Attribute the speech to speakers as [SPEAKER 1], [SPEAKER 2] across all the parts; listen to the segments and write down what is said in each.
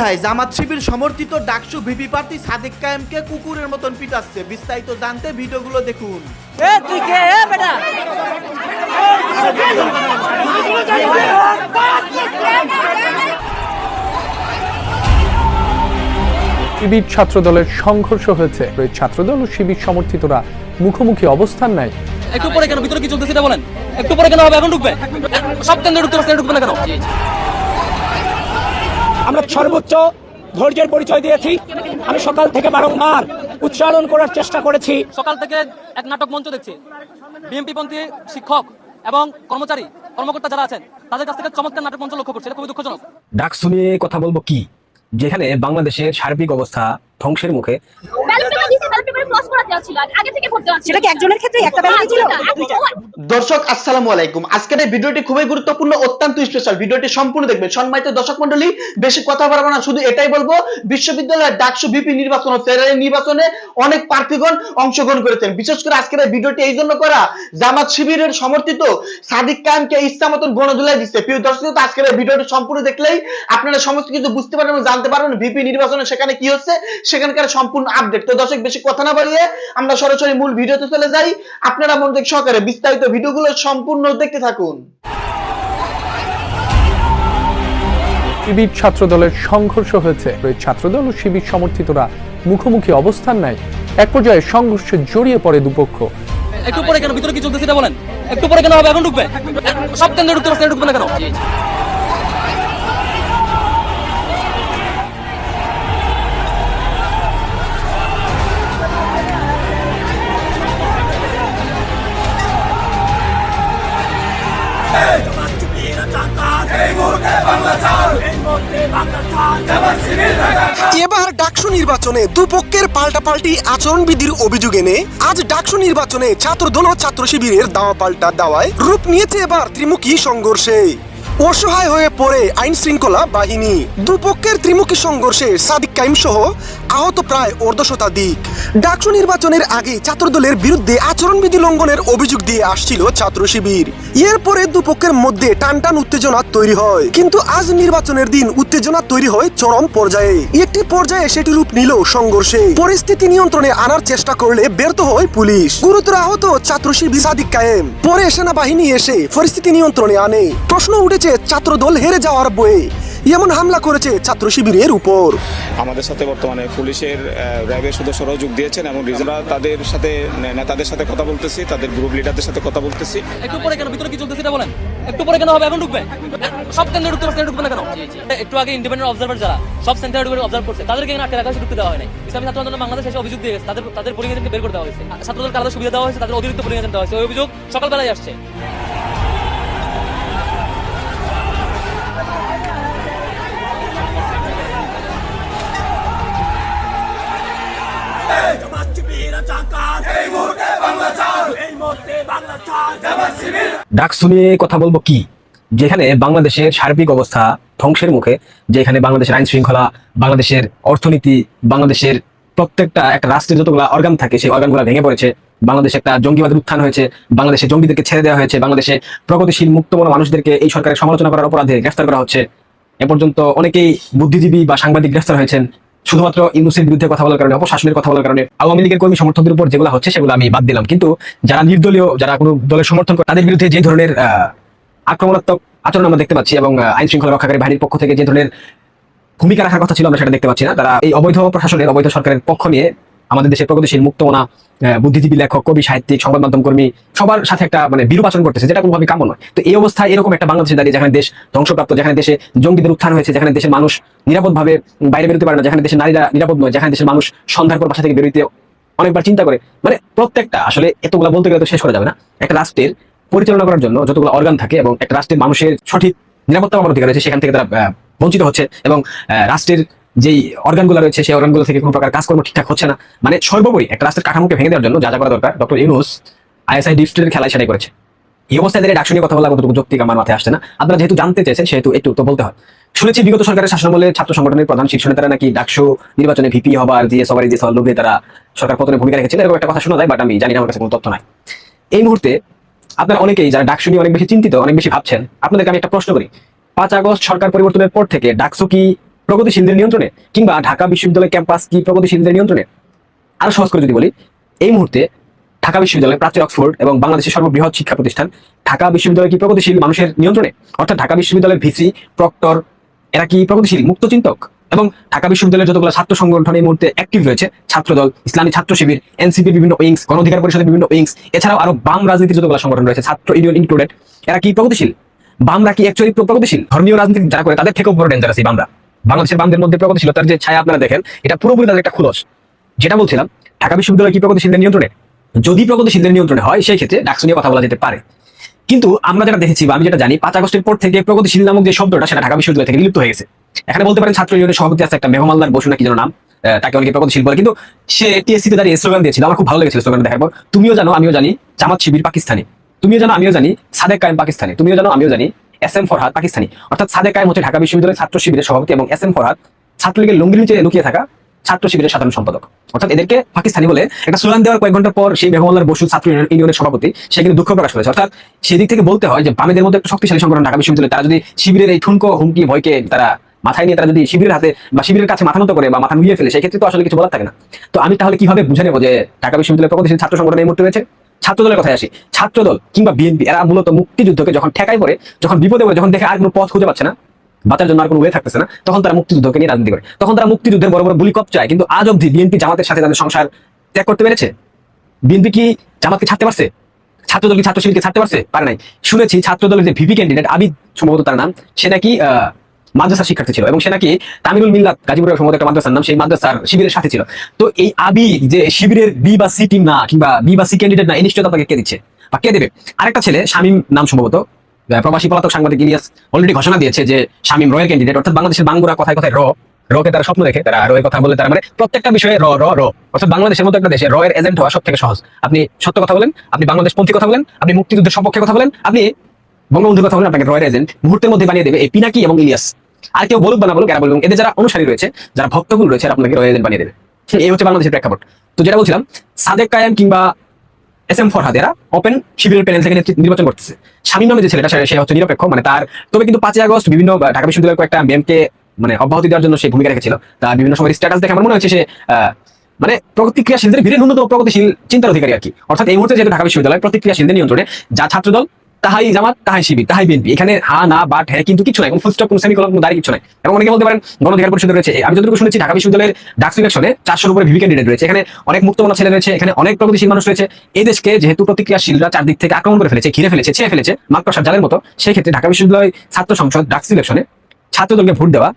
[SPEAKER 1] হায় জামাত শিবির সমর্থিত ডাকসু ভিপি প্রার্থী সাদিক কায়েমকে কুকুরের মতন পিটাচ্ছে। বিস্তারিত জানতে ভিডিওগুলো দেখুন।
[SPEAKER 2] এ তুই কে? এ বেটা!
[SPEAKER 3] শিবির ছাত্রদলের সংঘর্ষ হয়েছে। ওই ছাত্রদল ও শিবির সমর্থিতরা মুখোমুখি অবস্থান নেয়।
[SPEAKER 2] একটু পরে কেন? ভিতরে কি চলতেছে এটা বলেন। একটু পরে কেন হবে? এখন ঢুকবে? সব কেন্দ্রে ঢুকতে ঢুকবে না কেন?
[SPEAKER 4] আমরা সর্বোচ্চ ধৈর্যের পরিচয় দিয়েছি। আমি সকাল থেকে বারংবার উচ্চারণ করার চেষ্টা করেছি।
[SPEAKER 2] সকাল থেকে এক নাটক মঞ্চ দেখছি। বিএনপি পন্থী শিক্ষক এবং কর্মচারী কর্মকর্তা যারা আছেন তাদের কাছ থেকে চমৎকার নাটক মঞ্চ লক্ষ্য করছে। এটা খুবই দুঃখজনক।
[SPEAKER 5] ডাক শুনিয়ে কথা বলব কি? যেখানে বাংলাদেশের সার্বিক অবস্থা ধ্বংসের মুখে
[SPEAKER 6] সেটা কি একজনের ক্ষেত্রে একটা ব্যালট ছিল?
[SPEAKER 1] দর্শক আসসালামু আলাইকুম। আজকের এই ভিডিওটি খুবই গুরুত্বপূর্ণ অত্যন্ত স্পেশাল ভিডিওটি সম্পূর্ণ দেখবেন। সম্মানিত দর্শক মন্ডলী বেশি কথা বলব না শুধু এটাই বলব বিশ্ববিদ্যালয়ের ডাকসু বিপি নির্বাচন ফেডারেল নির্বাচনে অনেক প্রার্থীগণ অংশগ্রহণ করেছেন। বিশেষ করে আজকের এই ভিডিওটি এই জন্য করা জামাত শিবিরের সমর্থিত সাদিক খানকে ইচ্ছা মতন গণদুলাই দিচ্ছে। প্রিয় দর্শক আজকের এই ভিডিওটি সম্পূর্ণ দেখলেই আপনারা সমস্ত কিছু বুঝতে পারবেন জানতে পারবেন ভিপি নির্বাচনে সেখানে কি হচ্ছে সেখানকার সম্পূর্ণ আপডেট তো দর্শক বেশি কথা না বাড়িয়ে আমরা সরাসরি মূল ভিডিওতে চলে যাই। আপনারা মনোযোগ সহকারে বিস্তারিত ভিডিওগুলো সম্পূর্ণ দেখতে থাকুন।
[SPEAKER 3] শিবির ছাত্রদলের সংঘর্ষ হয়েছে। ওই ছাত্রদল ও শিবির সমর্থিতরা মুখোমুখি অবস্থান নেয়। এক পর্যায়ে সংঘর্ষে জড়িয়ে পড়ে দুপক্ষ।
[SPEAKER 2] একটু পরে কেন? ভিতরে কি চলতেছে এটা বলেন। একটু পরে কেন হবে? এখন ঢুকবে? সব কেন্দ্রে ঢুকতে পারছে ঢুকবে না কেন?
[SPEAKER 7] এবার ডাকসু নির্বাচনে দুপক্ষের পাল্টাপাল্টি আচরণবিধির অভিযোগ এনে আজ ডাকসু নির্বাচনে ছাত্রদল ও ছাত্র শিবিরের দাওয়া পাল্টা দাওয়ায় রূপ নিয়েছে এবার ত্রিমুখী সংঘর্ষে। অসহায় হয়ে পড়ে আইন শৃঙ্খলা বাহিনী। দুপক্ষের ত্রিমুখী সংঘর্ষে সাদিক কাইম সহ আহত প্রায় অর্ধ শতাধিক ডাকসু নির্বাচনের আগে ছাত্রদলের বিরুদ্ধে আচরণবিধি লঙ্ঘনের অভিযোগ দিয়ে আসছিল ছাত্র শিবির। এরপরে দুপক্ষের মধ্যে টানটান উত্তেজনা তৈরি হয়। কিন্তু আজ নির্বাচনের দিন উত্তেজনা তৈরি হয় চরম পর্যায়ে। একটি পর্যায়ে সেটি রূপ নিল সংঘর্ষে। পরিস্থিতি নিয়ন্ত্রণে আনার চেষ্টা করলে ব্যর্থ হয় পুলিশ। গুরুতর আহত ছাত্র শিবির সাদিক কায়েম। পরে সেনাবাহিনী এসে পরিস্থিতি নিয়ন্ত্রণে আনে। প্রশ্ন উঠেছে ছাত্রদল হেরে যাওয়ার বয়ে। এমন হামলা করেছে ছাত্র শিবিরের উপর।
[SPEAKER 8] আমাদের সাথে বর্তমানে পুলিশের র্যাবের সদস্যরাও যোগ দিয়েছেন এবং রিজার্ভরা তাদের সাথে নেতাদের সাথে কথা বলতেছি তাদের গ্রুপ লিডারদের সাথে কথা বলতেছি।
[SPEAKER 2] একটু পরে কেন? ভিতরে কি চলতেছে এটা বলেন। একটু পরে কেন হবে? এখন ঢুকবে। সব কেন্দ্রে ঢুকতে পারছে ঢুকবে না কেন? একটু আগে ইন্ডিপেন্ডেন্ট অবজারভার যারা সব সেন্টারে ঢুকে অবজার্ভ করছে। তাদেরকে এখানে আটকে রাখা ঢুকতে দেওয়া হয় নাই ইসলামী ছাত্র আন্দোলন বাংলাদেশ এসে অভিযোগ দিয়ে গেছে। তাদের তাদের এজেন্টকে বের করে দেওয়া হয়েছে। ছাত্রদেরকে আলাদা সুবিধা দেওয়া হয়েছে তাদের অতিরিক্ত পোলিং দেওয়া হয়েছে। ওই অভিযোগ সকালবেলায় আসছে।
[SPEAKER 5] ডাকসু নিয়ে কথা বলব কি? যেখানে বাংলাদেশের সার্বিক অবস্থা ধ্বংসের মুখে, যেখানে বাংলাদেশের আইন শৃঙ্খলা, বাংলাদেশের অর্থনীতি, বাংলাদেশের প্রত্যেকটা একটা রাষ্ট্রের যতগুলো অর্গান থাকে, সেই অর্গানগুলো ভেঙে পড়েছে। বাংলাদেশে একটা জঙ্গিবাদের উত্থান হয়েছে, বাংলাদেশে জঙ্গিদেরকে ছেড়ে দেওয়া হয়েছে, বাংলাদেশে প্রগতিশীল মুক্তমনা মানুষদেরকে এই সরকারের সমালোচনা করার অপরাধে গ্রেফতার করা হচ্ছে। এ পর্যন্ত অনেকেই বুদ্ধিজীবী বা সাংবাদিক গ্রেফতার হয়েছেন। শুধুমাত্র ইউনুসের বিরুদ্ধে কথা বলার কারণে, অপশাসনের কথা বলার কারণে, আওয়ামী লীগের কর্মী সমর্থকদের উপর যেগুলো হচ্ছে সেগুলো আমি বাদ দিলাম। কিন্তু যারা নির্দলীয়, যারা কোনো দলের সমর্থন করে, তাদের বিরুদ্ধে যে ধরনের আক্রমণাত্মক আচরণ আমরা দেখতে পাচ্ছি এবং আইন শৃঙ্খলা রক্ষাকারী বাহিনীর পক্ষ থেকে যে ধরনের ভূমিকা রাখার কথা ছিল আমরা সেটা দেখতে পাচ্ছি না। তারা এই অবৈধ প্রশাসনের, অবৈধ সরকারের পক্ষ নিয়ে আমাদের দেশের প্রগতিশীল মুক্তমনা বুদ্ধিজীবী লেখক, কবি, সাহিত্যিক, সংবাদ মাধ্যম কর্মী, সবার সাথে একটা মানে বিরূপ করতেছে, যেটা কোনোভাবে কাম্য নয়। তো এই অবস্থায় এরকম একটা বাংলাদেশে দাঁড়িয়ে যেখানে দেশ ধ্বংসপ্রাপ্ত, যেখানে দেশে জঙ্গিদের উত্থান হয়েছে, যেখানে দেশের মানুষ নিরাপদভাবে বাইরে বেরোতে পারে না, যেখানে দেশের নারীরা নিরাপদ নয়, যেখানে দেশের মানুষ সন্ধ্যার পর বাসা থেকে বেরোতে অনেকবার চিন্তা করে। মানে প্রত্যেকটা, আসলে এতগুলা বলতে গেলে তো শেষ করা যাবে না। একটা রাষ্ট্রের পরিচালনা করার জন্য যতগুলো অর্গান থাকে এবং একটা রাষ্ট্রের মানুষের সঠিক নিরাপত্তা পাওয়ার অধিকার রয়েছে সেখান থেকে তারা বঞ্চিত হচ্ছে এবং রাষ্ট্রের যেই অর্গানগুলো রয়েছে, সেই অর্গানগুলো থেকে কোনো প্রকার কাজকর্ম ঠিকঠাক হচ্ছে না। মানে সর্বোপরি একটা রাষ্ট্রের কাঠামোকে ভেঙে দেওয়ার জন্য যা যা করা দরকার, ডক্টর ইউনুস আইএসআই ডিস্ট্রিক্টের খেলায় সেটাই করেছে। এই অবস্থায় দাঁড়িয়ে নিয়ে কথা বলা কতটুকু যৌক্তিক আমার মাথায় আসছে না। আপনারা যেহেতু জানতে চেয়েছেন, সেহেতু একটু তো বলতে হয়। শুনেছি বিগত সরকারের শাসনামলে ছাত্র সংগঠনের প্রধান শীর্ষ নেতারা নাকি ডাকসু নির্বাচনে ভিপি হবার দিয়ে সবারই দিয়ে সবার লোভে তারা সরকার পতনের ভূমিকা রেখেছিলেন, এরকম একটা কথা শোনা যায় বাট আমি জানি না, আমার কাছে কোনো তথ্য নাই। এই মুহূর্তে আপনারা অনেকেই যারা ডাকসু নিয়ে অনেক বেশি চিন্তিত, অনেক বেশি ভাবছেন, আপনাদেরকে আমি একটা প্রশ্ন করি। পাঁচ আগস্ট সরকার পরিবর্তনের পর থেকে ডাকসু কি প্রগতিশীলদের নিয়ন্ত্রণে কিংবা ঢাকা বিশ্ববিদ্যালয় ক্যাম্পাস কি প্রগতিশীলদের নিয়ন্ত্রণে? আরও সহজ করে যদি বলি, এই মুহূর্তে ঢাকা বিশ্ববিদ্যালয় প্রাচ্য অক্সফোর্ড এবং বাংলাদেশের সর্ববৃহৎ শিক্ষা প্রতিষ্ঠান, ঢাকা বিশ্ববিদ্যালয় কি প্রগতিশীল মানুষের নিয়ন্ত্রণে? অর্থাৎ ঢাকা বিশ্ববিদ্যালয়ের ভিসি, প্রক্টর, এরা কি প্রগতিশীল, মুক্ত চিন্তক? এবং ঢাকা বিশ্ববিদ্যালয়ের যতগুলো ছাত্র সংগঠন এই মুহূর্তে অ্যাক্টিভ রয়েছে, ছাত্রদল, ইসলামী ছাত্র শিবির, এনসিপি, বিভিন্ন উইংস গণ অধিকার পরিষদের বিভিন্ন উইংস এছাড়াও আরও বাম রাজনীতির যতগুলো সংগঠন রয়েছে, ছাত্র ইউনিয়ন ইনক্লুডেড এরা কি প্রগতিশীল? বামরা কি অ্যাকচুয়ালি প্রগতিশীল? ধর্মীয় রাজনীতি যারা করে, তাদের থেকেও বড় ডেঞ্জারাস এই বামরা। বাংলাদেশের বামদের মধ্যে প্রগতিশীলতার যে ছায়া আপনারা দেখেন, এটা পুরোপুরি তাদের একটা খুলস। যেটা বলছিলাম, ঢাকা বিশ্ববিদ্যালয় কি প্রগতিশীলদের নিয়ন্ত্রণে? যদি প্রগতিশীলদের নিয়ন্ত্রণে হয়, সেই ক্ষেত্রে ডাকসু নিয়ে কথা বলা যেতে পারে। কিন্তু আমরা যেটা দেখেছি বা আমি যেটা জানি, পাঁচ আগস্টের পর থেকে প্রগতিশীল নামক যে শব্দটা, সেটা ঢাকা বিশ্ববিদ্যালয় থেকে বিলুপ্ত হয়ে গেছে। এখানে বলতে পারেন, ছাত্র ইউনিয়নের সভাপতি আছে একটা মেঘমালদার বসু নাকি যেন নাম তাকে অনেকে প্রগতিশীল বলে। কিন্তু সে টিএসসি তে দাঁড়িয়ে স্লোগান দিয়েছিল, আমার খুব ভালো লেগেছিল স্লোগান দেখার পর, তুমিও জানো, আমিও জানি জামাত শিবির পাকিস্তানি। তুমিও জানো, আমিও জানি সাদেক কায়েম পাকিস্তানি। তুমিও জানো, আমিও জানি এস এম ফরহাদ পাকিস্তানি। অর্থাৎ সাদেক কায়েম হচ্ছে ঢাকা বিশ্ববিদ্যালয়ের ছাত্র শিবিরের সভাপতি এবং এস এম ফরহাদ ছাত্রলীগের লুঙ্গির নিচে লুকিয়ে থাকা ছাত্র শিবিরের সাধারণ সম্পাদক। অর্থাৎ এদেরকে পাকিস্তানি বলে একটা স্লোগান দেওয়ার কয়েক ঘণ্টা পর সেই মেঘমাল্লার বসু ছাত্র ইউনিয়নের সভাপতি, সে কিন্তু দুঃখ প্রকাশ করেছে। অর্থাৎ সেদিক থেকে বলতে হয় যে বামেদের মধ্যে একটা শক্তিশালী সংগঠন ঢাকা বিশ্ববিদ্যালয়, তারা যদি শিবিরের এই ঠুনকো হুমকি ভয়কে তারা মাথায় নিয়ে তারা যদি শিবিরের হাতে বা শিবিরের কাছে মাথা নত করে বা মাথা নুয়ে ফেলে সেক্ষেত্রে তো আসলে কিছু বলার থাকে না। তো আমি তাহলে কীভাবে বুঝে নেব যে ঢাকা বিশ্ববিদ্যালয় প্রগতিশীল ছাত্র সংগঠন এই মুহূর্তে রয়েছে? ছাত্রদলের কথায় আসি। ছাত্রদল কিংবা বিএনপি, এরা মূলত মুক্তিযুদ্ধকে যখন ঠেকাই পড়ে, যখন বিপদে পড়ে, যখন দেখে আর কোনো পথ খুঁজে পাচ্ছে না, বাঁচার জন্য আর কোনো ওয়ে থাকতেছে না, তখন তারা মুক্তিযুদ্ধকে নিয়ে রাজনীতি করে। তখন তারা মুক্তিযুদ্ধের বড় বড় গুলি কপ চায়, কিন্তু আজ অব্দি বিএনপি জামাতের সাথে তাদের সংসার ত্যাগ করতে পেরেছে? বিএনপি কি জামাতকে ছাড়তে পারছে? ছাত্রদল কি ছাত্র ছাড়তে পারছে? পারে নাই। শুনেছি ছাত্রদলের যে ভিপি ক্যান্ডিডেট আবিদ, সম্ভবত তার নাম, সে নাকি মাদ্রাসার শিক্ষার্থী ছিল এবং সে নাকি তামিরুল মিল্লাত গাজীপুরের সম্ভবত একটা মাদ্রাসার নাম সেই মাদ্রাসার শিবিরের সাথে ছিল। তো এই আবিদ যে শিবিরের বি বা সি টিম না কিংবা বি বা সি ক্যান্ডিডেট না, এই নিশ্চয়তা আপনাকে কে দিচ্ছে? বা কে দেবে? আরেকটা ছেলে, শামীম নাম সম্ভবত প্রবাসী পলাতক সাংবাদিক ইলিয়াস অলরেডি ঘোষণা দিয়েছে যে শামীম রয়ের ক্যান্ডিডেট অর্থাৎ বাংলাদেশের বাঙ্গুরা কথায় কথায় র, রকে তারা স্বপ্ন দেখে, তারা রয়ের কথা বলে তারা মানে প্রত্যেকটা বিষয়ে র র র। অর্থাৎ বাংলাদেশের মতো একটা দেশে রয়ের এজেন্ট হওয়া সব থেকে সহজ। আপনি সত্য কথা বলেন, আপনি বাংলাদেশ পন্থী কথা বলেন, আপনি মুক্তিযুদ্ধের সপক্ষে কথা বলেন, আপনি বঙ্গবন্ধুর কথা বলেন আপনাকে রয়ের এজেন্ট মুহূর্তের মধ্যে বানিয়ে দেবে এই পিনাকি এবং ইলিয়াস। আর কেউ বলুক বা না বলুক, এরা বলুক, এদের যারা অনুসারী রয়েছে, যারা ভক্তগুলো রয়েছে আপনাকে রয়ের এজেন্ট বানিয়ে দেবে। এই হচ্ছে বাংলাদেশের প্রেক্ষাপট। তো যেটা বলছিলাম, সাদেক কায়াম কিংবা এস এম ফরহাদ, এরা ওপেন শিবিরের প্যানেল থেকে নির্বাচন করতেছে। স্বামী নামে যে ছেলেটা, সে- হচ্ছে নিরপেক্ষ মানে তার তবে কিন্তু পাঁচই আগস্ট বিভিন্ন ঢাকা বিশ্ববিদ্যালয়ের কয়েকটা মেমকে মানে অব্যাহতি দেওয়ার জন্য সে ভূমিকা রেখেছিল। তার বিভিন্ন সময় স্ট্যাটাস দেখে আমার মনে হচ্ছে সে মানে প্রতিক্রিয়াশীলদের ভিড়ে ন্যূনতম প্রগতিশীল চিন্তার অধিকারী আর কি। অর্থাৎ এই মুহূর্তে যেহেতু ঢাকা বিশ্ববিদ্যালয়, প্রতিক্রিয়াশীলদের নিয়ন্ত্রণে যা ছাত্রদল তাহাই জামাত, তাহাই শিবির, তাহাই বিএনপি। এখানে হা, না, বাট হ্যাঁ কিন্তু কিছু নাই ফুল স্টপ কোনো কোনো দাঁড়িয়ে কিছু নাই। এবং অনেকে বলতে পারেন, গণধিকার পরিষদ রয়েছে। আমি যতটুকু শুনেছি, ঢাকা বিশ্ববিদ্যালয়ের ডাক সিলেকশনে চারশোর উপরে ভিভি ক্যান্ডিডেট রয়েছে। এখানে অনেক মুক্তমনা ছেলে রয়েছে, এখানে অনেক প্রগতিশীল মানুষ রয়েছে। এই দেশকে যেহেতু প্রতিক্রিয়াশীলরা চারদিক থেকে আক্রমণ করে ফেলেছে, ঘিরে ফেলেছে, ছেয়ে ফেলেছে, মাকড়সার জালের মতো সেই ক্ষেত্রে ঢাকা বিশ্ববিদ্যালয় ছাত্র সংসদ ডাক সিলেকশনে ছাত্রদলকে ভোট দেওয়া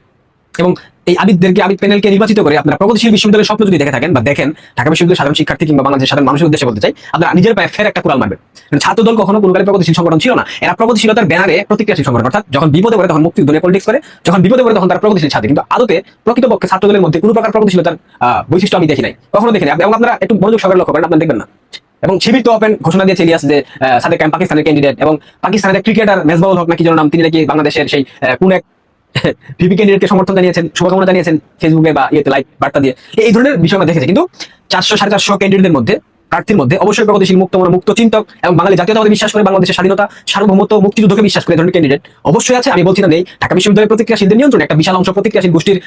[SPEAKER 5] এবং এই আবিদদেরকে, আবিদ প্যানেলকে নির্বাচিত করে আপনারা প্রগতিশীল বিশ্ববিদ্যালয়ের স্বপ্ন যদি দেখে থাকেন বা দেখেন, ঢাকা বিশ্ববিদ্যালয়ের সাধারণ শিক্ষার্থী কিংবা বাংলাদেশের সাধারণ মানুষের উদ্দেশ্যে বলতে চাই, আপনারা নিজের পায়ে ফের একটা কুড়াল মারবেন। কারণ ছাত্রদল কখনো কোনকালে প্রগতিশীল সংগঠন ছিল না। এরা প্রগতিশীলতার ব্যানারে প্রতিক্রিয়াশীল সংগঠন, অর্থাৎ যখন বিপদে পড়ে তখন মুক্তিযুদ্ধ নিয়ে পলিটিক্স করে, যখন বিপদে পড়ে তখন তারা প্রগতিশীল ছাত্র। কিন্তু আদতে প্রকৃতপক্ষে ছাত্রদলের মধ্যে কোনো প্রকার প্রগতিশীলতার বৈশিষ্ট্য আমি দেখি নাই। কখনো দেখি এবং আপনারা একটু মনোযোগ সহকারে লক্ষ্য করেন, আপনারা দেখবেন না। এবং শিবির তো ওপেন ঘোষণা দিয়েছে ইলিয়াস যে সাদেক পাকিস্তানের ক্যান্ডিডেট এবং পাকিস্তানের ক্রিকেটার মেজবাউল হক নাকি যেন নাম, তিনি নাকি বাংলাদেশের সেই কোন এক ভিপি ক্যান্ডিডেটকে সমর্থন জানিয়েছেন, শুভকামনা জানিয়েছেন ফেসবুকে বা ইয়েতে লাইভ বার্তা দিয়ে। এই ধরনের বিষয় আমরা দেখেছি। কিন্তু চারশো, সাড়ে চারশো ক্যান্ডিডেটের মধ্যে, প্রার্থীর মধ্যে অবশ্যই প্রগতিশীল মুক্ত মনে মুক্ত চিন্তক এবং বাঙালি জাতীয়তাবাদী বিশ্বাস করে বাংলাদেশের স্বাধীনতা, সার্বভৌমত্ব মুক্তিযুদ্ধকে বিশ্বাস করে ধরনের ক্যান্ডিডেট অবশ্যই আছে। আমি বলছি না নেই ঢাকা বিশ্ববিদ্যালয়ের প্রতিক্রিয়াশীলদের নিয়ন্ত্রণে একটা বিশাল অংশ প্রতিক্রিয়াশীল গোষ্ঠীর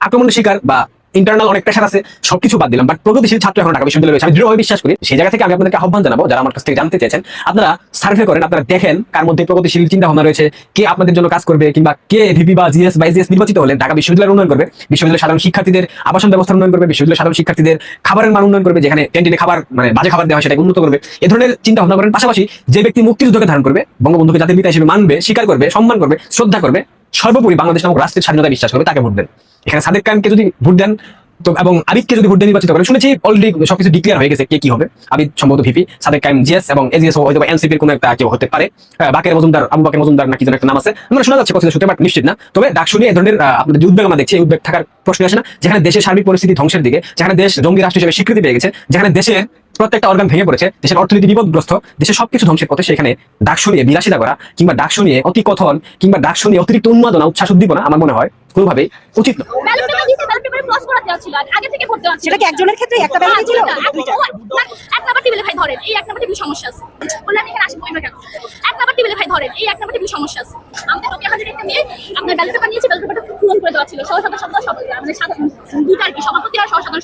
[SPEAKER 5] আক্রমণের শিকার বা ইন্টারনাল অনেক প্রেশার আছে, সবকিছু বাদ দিলাম। বাট প্রগতিশীল ছাত্র এখন ঢাকা বিশ্ববিদ্যালয়ে আমি দৃঢ়ভাবে বিশ্বাস করি, সেই জায়গা থেকে আমি আপনাদেরকে আহ্বান জানাব, যারা আমার কাছ থেকে জানতে চেয়েছেন, আপনারা সার্ভে করেন, আপনারা দেখেন কার মধ্যে প্রগতিশীল চিন্তা ভাবনা রয়েছে, কে আপনাদের জন্য কাজ করবে, কিংবা কে ভিপি বা জিএস বা জিএস নির্বাচিত হলে ঢাকা বিশ্ববিদ্যালয়ের উন্নয়ন করবে, বিশ্ববিদ্যালয়ের সাধারণ শিক্ষার্থীদের আবাসন ব্যবস্থা উন্নয়ন করবে, বিশ্ববিদ্যালয়ের সাধারণ শিক্ষার্থীদের খাবারের মান উন্নয়ন করবে, যেখানে ক্যান্টিনে খাবার মানে বাজে খাবার দেওয়া সেটাকে উন্নত করবে। এ ধরনের চিন্তা ভাবনা করেন, পাশাপাশি যে ব্যক্তি মুক্তিযুদ্ধকে ধারণ করবে, বঙ্গবন্ধুকে জাতির পিতা হিসেবে মানবে, স্বীকার করবে, সম্মান করবে, শ্রদ্ধা করবে, সর্বোপরি বাংলাদেশ নামক রাষ্ট্রের স্বাধীনতা বিশ্বাস করবে, তাকে ভোট দেন। এখানে সাদেক খানকে যদি ভোট দেন, তো এবং আবিদকে যদি ভোট দিয়ে নির্বাচিত করেন শুনেছি অলরেডি সবকিছু ডিক্লিয়ার হয়ে গেছে কে কি হবে। আবিদ সম্ভবত ভিপি সাদেক কাইম জিএস এবং এজিএস হয়তো এনসিপির কোনো একটা কেউ হতে পারে। বাকের মজুমদার, আবু বাকের মজুমদার নাকি যেন একটা নাম আছে। আমরা শোনা যাচ্ছে কথা সত্যি বাট নিশ্চিত না। তবে ডাক শুনে এই ধরনের আপনাদের যে উদ্বেগ আমরা দেখছি, এই উদ্বেগ থাকার প্রশ্ন আসে না। যেখানে দেশের সার্বিক পরিস্থিতি ধ্বংসের দিকে, যেখানে দেশ জঙ্গি রাষ্ট্র হিসেবে স্বীকৃতি পেয়ে গেছে, যেখানে দেশে প্রত্যেকটা অর্গান ভেঙে পড়েছে, দেশের অর্থনীতি বিপদগ্রস্ত, দেশের সবকিছু ধ্বংসের পথে সেখানে ডাক শুনিয়ে বিলাসিতা করা, কিংবা ডাক শুনিয়ে অতি কথন, কিংবা ডাক শুনিয়ে অতিরিক্ত উন্মাদনা, উচ্ছ্বাস উদ্দীপনা, আমার মনে হয় কোনোভাবেই উচিত না
[SPEAKER 9] ব্যালট পেপার দিয়েছে ব্যালট পেপারে ক্রস করা দেওয়া ছিল আগে থেকে ভোট
[SPEAKER 6] সেটা কি একজনের ক্ষেত্রে একটা ব্যালটে ছিল
[SPEAKER 9] এক- নাম্বার টেবিলে ভাই ধরেন এই এক নাম্বার টেবিলে সমস্যা আছে। এখানে আসেন কেন? এক নাম্বার টেবিলে ভাই ধরেন এই এক নাম্বার টেবিলে সমস্যা আছে। আমাদের রবি আমাদের একটা মেয়ে আপনার ব্যালট পেপার নিয়েছে ব্যালট পেপারটা পূরণ করে দেওয়া ছিল। মানে সাধারণ আর কি সভাপতি আর সহ সাধারণ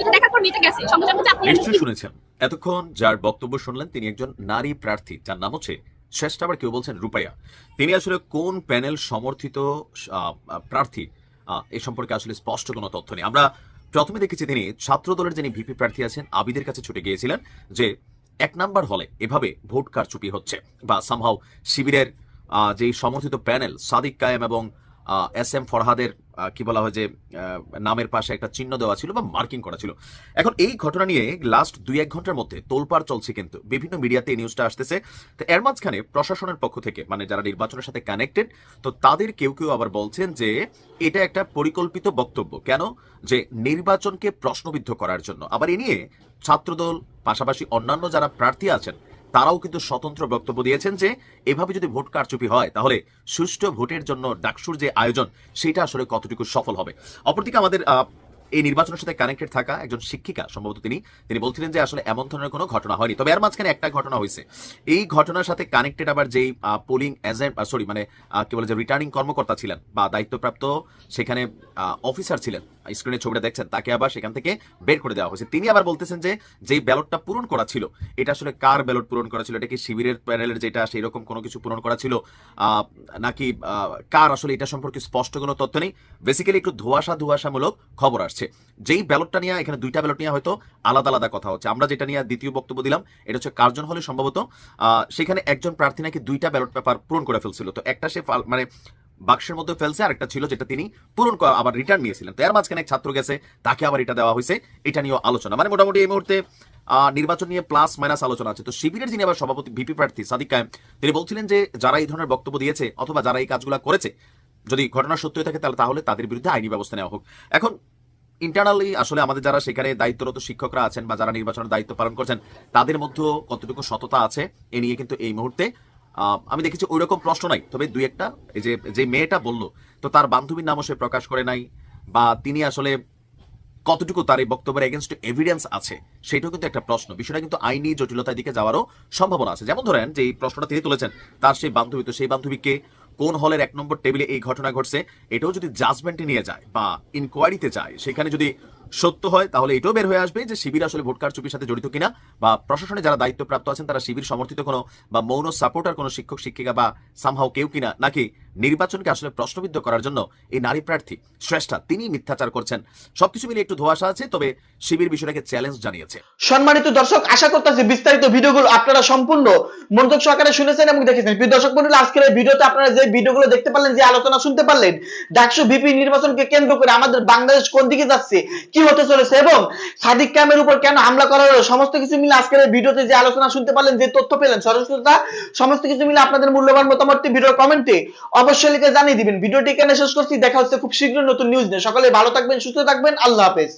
[SPEAKER 9] এটা দেখার পর মেয়েটা গেছে। সঙ্গে সঙ্গে আপনি
[SPEAKER 10] শুনেছেন। এতক্ষণ যার বক্তব্য শুনলেন তিনি একজন নারী প্রার্থী যার নাম হচ্ছে শ্রেষ্ঠ আবার কেউ বলছেন রূপাইয়া। তিনি আসলে কোন প্যানেল সমর্থিত প্রার্থী? এ সম্পর্কে আসলে স্পষ্ট কোনো তথ্য নেই। আমরা প্রথমে দেখেছি তিনি ছাত্র দলের যিনি ভিপি প্রার্থী আছেন, আবিদের কাছে ছুটে গিয়েছিলেন যে এক নাম্বার হলে এভাবে ভোট কারচুপি হচ্ছে বা সামহাও শিবিরের যেই সমর্থিত প্যানেল সাদিক কায়েম এবং এস এম ফরহাদের কি বলা হয় যে নামের পাশে একটা চিহ্ন দেওয়া ছিল বা মার্কিং করা ছিল। এখন এই ঘটনা নিয়ে লাস্ট দুই এক ঘণ্টার মধ্যে তোলপাড় চলছে কিন্তু। বিভিন্ন মিডিয়াতে এই নিউজটা আসতেছে। তো এর মাঝখানে প্রশাসনের পক্ষ থেকে মানে যারা নির্বাচনের সাথে কানেক্টেড তো তাদের কেউ কেউ আবার বলছেন যে, এটা একটা পরিকল্পিত বক্তব্য। কেন? যে নির্বাচনকে প্রশ্নবিদ্ধ করার জন্য। আবার এ নিয়ে ছাত্রদল, পাশাপাশি অন্যান্য যারা প্রার্থী আছেন তারাও কিন্তু স্বতন্ত্র বক্তব্য দিয়েছেন যে, এভাবে যদি ভোট কারচুপি হয়, তাহলে সুষ্ঠু ভোটের জন্য ডাকসুর যে আয়োজন, সেটা আসলে কতটুকু সফল হবে? অপরদিকে আমাদের এই নির্বাচনের সাথে কানেক্টেড থাকা একজন শিক্ষিকা, সম্ভবত তিনি তিনি বলছিলেন যে আসলে এমন ধরনের কোনো ঘটনা হয়নি। তবে এর মাঝখানে একটা ঘটনা হয়েছে। এই ঘটনার সাথে কানেক্টেড আবার যেই পোলিং এজেন্ট সরি মানে কি বলে যে রিটার্নিং কর্মকর্তা ছিলেন বা দায়িত্বপ্রাপ্ত সেখানে অফিসার ছিলেন স্ক্রিনে ছবিটা দেখছেন, তাকে আবার সেখান থেকে বের করে দেওয়া হয়েছে। তিনি আবার বলতেছেন যে, যেই ব্যালটটা পূরণ করা ছিল, এটা আসলে কার ব্যালট পূরণ করা ছিল? এটা কি শিবিরের প্যানেলের যেটা সেই রকম কোনো কিছু পূরণ করা ছিল? নাকি কার আসলে এটা সম্পর্কে স্পষ্ট কোনো তথ্য নেই? বেসিক্যালি একটু ধোয়াশা ধোয়াশামূলক খবর আসছে। যেই ব্যালটটা নিয়ে, এখানে দুইটা ব্যালট নিয়ে হয়তো আলাদা আলাদা কথা হচ্ছে। আমরা যেটা নিয়ে দ্বিতীয় বক্তব্য দিলাম, এটা হচ্ছে কার্জন হলে সম্ভবত সেখানে একজন প্রার্থী নাকি দুইটা ব্যালট পেপার পূরণ করে ফেলছিল। তো একটা সে মানে বাক্সের মধ্যে ফেলছে আর একটা ছিল যেটা তিনি পূরণ আবার রিটার্ন নিয়েছিলেন। তো এর মাঝখানে এক ছাত্র গেছে, তাকে আবার এটা দেওয়া হয়েছে, এটা নিয়েও আলোচনা। মানে মোটামুটি এই মুহূর্তে নির্বাচন নিয়ে প্লাস মাইনাস আলোচনা আছে। তো শিবিরের যিনি আবার সভাপতি ভিপি প্রার্থী সাদিক কায়েম, তিনি বলছিলেন যে যারা এই ধরনের বক্তব্য দিয়েছে অথবা যারা এই কাজগুলো করেছে, যদি ঘটনা সত্য থাকে তাহলে তাহলে তাদের বিরুদ্ধে আইনি ব্যবস্থা নেওয়া হোক। এখন ইন্টারনালি আসলে আমাদের যারা সেখানে দায়িত্বরত শিক্ষকরা আছেন বা যারা নির্বাচনের দায়িত্ব পালন করছেন, তাদের মধ্যে কতটুকু সততা আছে, এ নিয়ে কিন্তু এই মুহূর্তে আমি দেখেছি ওই রকম প্রশ্ন নাই। তবে দুই একটা, এই যে যে মেয়েটা বলল, তো তার বান্ধবীর নামও সে প্রকাশ করে নাই, বা তিনি আসলে কতটুকু তার এই বক্তব্যের এগেনস্ট এভিডেন্স আছে, সেটাও কিন্তু একটা প্রশ্ন। বিষয়টা কিন্তু আইনি জটিলতার দিকে যাওয়ারও সম্ভাবনা আছে। যেমন ধরেন, যে এই প্রশ্নটা তিনি তুলেছেন, তার সেই বান্ধবী, তো সেই বান্ধবীকে কোন হলের এক নম্বর টেবিলে এই ঘটনা ঘটছে, এটাও যদি জাজমেন্টে নিয়ে যায়, বা ইনকোয়ারিতে যায়, সেখানে যদি সত্য হয়, তাহলে এটাও বের হয়ে আসবে যে শিবির আসলে ভোট কারচুপির সাথে জড়িত কিনা বা প্রশাসনে যারা দায়িত্বপ্রাপ্ত আছেন, তারা শিবির সমর্থিত কোনো বা মৌন সাপোর্টার কোনো শিক্ষক, শিক্ষিকা বা সামহাও কেউ কিনা, নাকি নির্বাচনকে আসলে প্রশ্নবিদ্ধ করার জন্য এই নারী প্রার্থী শ্রেষ্ঠা তিনি মিথ্যাচার করছেন। সবকিছু মিলে একটু ধোয়াশা আছে, তবে শিবির বিষয়টাকে চ্যালেঞ্জ জানিয়েছে।
[SPEAKER 1] সম্মানিত দর্শক, আশা করতেছি বিস্তারিত ভিডিওগুলো আপনারা সম্পূর্ণ মনোযোগ সহকারে শুনেছেন এবং দেখেছেন। প্রিয় দর্শক মন্ডলী আজকের এই ভিডিওতে আপনারা যে ভিডিওগুলো দেখতে পারলেন, যে আলোচনা শুনতে পারলেন, ডাকসু ভিপি নির্বাচনকে কেন্দ্র করে আমাদের বাংলাদেশ কোন দিকে যাচ্ছে, কি হতে চলেছে এবং সাদিক ক্যামের উপর কেন হামলা করা হলো, সমস্ত কিছু মিলে আজকের এই ভিডিওতে যে আলোচনা শুনতে পারলেন, যে তথ্য পেলেন, সরস্বতা, সমস্ত কিছু মিলে আপনাদের মূল্যবান মতামতটি ভিডিওর কমেন্টে অবশ্যই লিখে জানিয়ে দিবেন। ভিডিওটি এখানে শেষ করছি। দেখা হচ্ছে খুব শীঘ্র নতুন নিউজ নিয়ে। সকলে ভালো থাকবেন, সুস্থ থাকবেন। আল্লাহ হাফেজ।